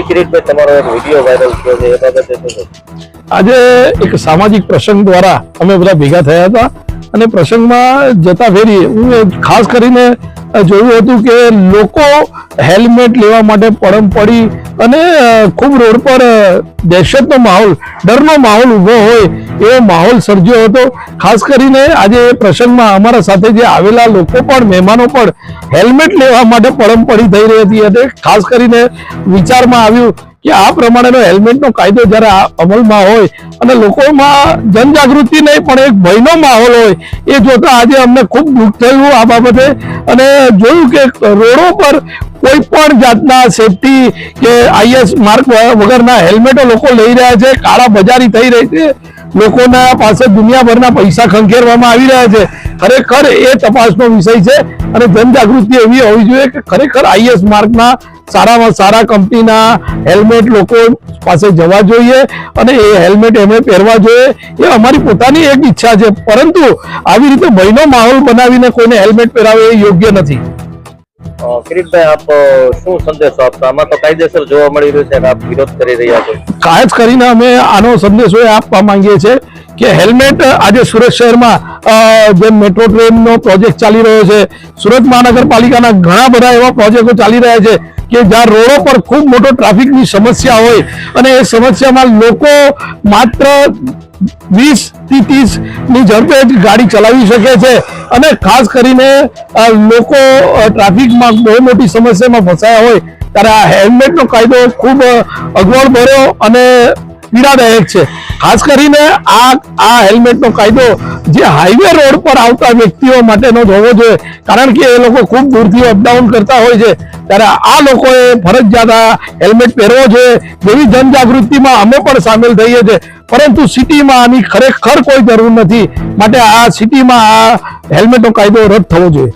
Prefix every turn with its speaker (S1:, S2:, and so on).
S1: જી કિરીટભાઈ તમારો એક video viral થયો છે, એ બાબતે
S2: આજે એક સામાજિક પ્રસંગ દ્વારા અમે બધા ભેગા થયા હતા અને પ્રસંગમાં જતા ફેરીએ હું ખાસ કરીને જોયું હતું કે લોકો હેલ્મેટ લેવા માટે પડમ પડી અને ખૂબ રોડ પર દહેશતનો માહોલ, ડરનો માહોલ ઊભો હોય એવો માહોલ સર્જ્યો હતો. ખાસ કરીને આજે એ પ્રસંગમાં અમારા સાથે જે આવેલા લોકો પણ, મહેમાનો પણ હેલ્મેટ લેવા માટે પડમપડી થઈ રહી હતી. અને ખાસ કરીને વિચારમાં આવ્યું કે આ પ્રમાણેનો હેલ્મેટનો કાયદો જ્યારે અમલમાં હોય અને લોકોમાં જનજાગૃતિ નહીં, પણ એક ભયનો માહોલ હોય, એ જોતા આજે અમને ખૂબ દુઃખ થયું આ બાબતે. અને જોયું કે રોડો પર કોઈ પણ જાતના સેફટી કે આઈએસ માર્ક વગરના હેલ્મેટો લોકો લઈ રહ્યા છે. કાળા બજારી થઈ રહી છે. લોકોના પાસે દુનિયાભરના પૈસા ખંખેરવામાં આવી રહ્યા છે. ખરેખર એ તપાસનો વિષય છે અને જનજાગૃતિ એવી હોવી જોઈએ કે ખરેખર આઈએસ માર્કના સારામાં સારા કંપનીના હેલ્મેટ લોકો પાસે જવા જોઈએ અને એ હેલ્મેટ એમણે પહેરવા જોઈએ. એ અમારી પોતાની એક ઈચ્છા છે. પરંતુ આવી રીતે ભયનો માહોલ બનાવીને કોઈને હેલ્મેટ પહેરાવે એ યોગ્ય નથી.
S1: કિરીટભાઈ, આપ શું સંદેશો આપશો? આમાં કાયદેસર જોવા મળી રહ્યું છે આપ વિરોધ કરી રહ્યા છો.
S2: ખાસ કરીને અમે આનો સંદેશો આપવા માંગીએ છીએ કે હેલ્મેટ આજે સુરત શહેરમાં જે મેટ્રો ટ્રેનનો પ્રોજેક્ટ ચાલી રહ્યો છે, સુરત મહાનગરપાલિકાના ઘણા બધા એવા પ્રોજેક્ટો ચાલી રહ્યા છે કે જ્યાં રોડો પર ખૂબ મોટો ટ્રાફિકની સમસ્યા હોય અને એ સમસ્યામાં લોકો માત્ર વીસથી ત્રીસની ઝડપે ગાડી ચલાવી શકે છે. અને ખાસ કરીને લોકો ટ્રાફિકમાં બહુ મોટી સમસ્યામાં ફસાયા હોય, ત્યારે આ હેલ્મેટનો કાયદો ખૂબ અગવડ ભર્યો અને પીડાદાયક છે. ખાસ કરીને આ આ હેલ્મેટનો કાયદો જે હાઈવે રોડ પર આવતા વ્યક્તિઓ માટેનો જ હોવો જોઈએ. કારણ કે એ લોકો ખૂબ દૂરથી અપડાઉન કરતા હોય છે. ત્યારે આ લોકોએ ફરજિયાત હેલ્મેટ પહેરવો છે. જેવી જનજાગૃતિમાં અમે પણ સામેલ થઈએ છીએ. પરંતુ સિટીમાં આની ખરેખર કોઈ જરૂર નથી. માટે આ સિટીમાં આ હેલ્મેટનો કાયદો રદ થવો જોઈએ.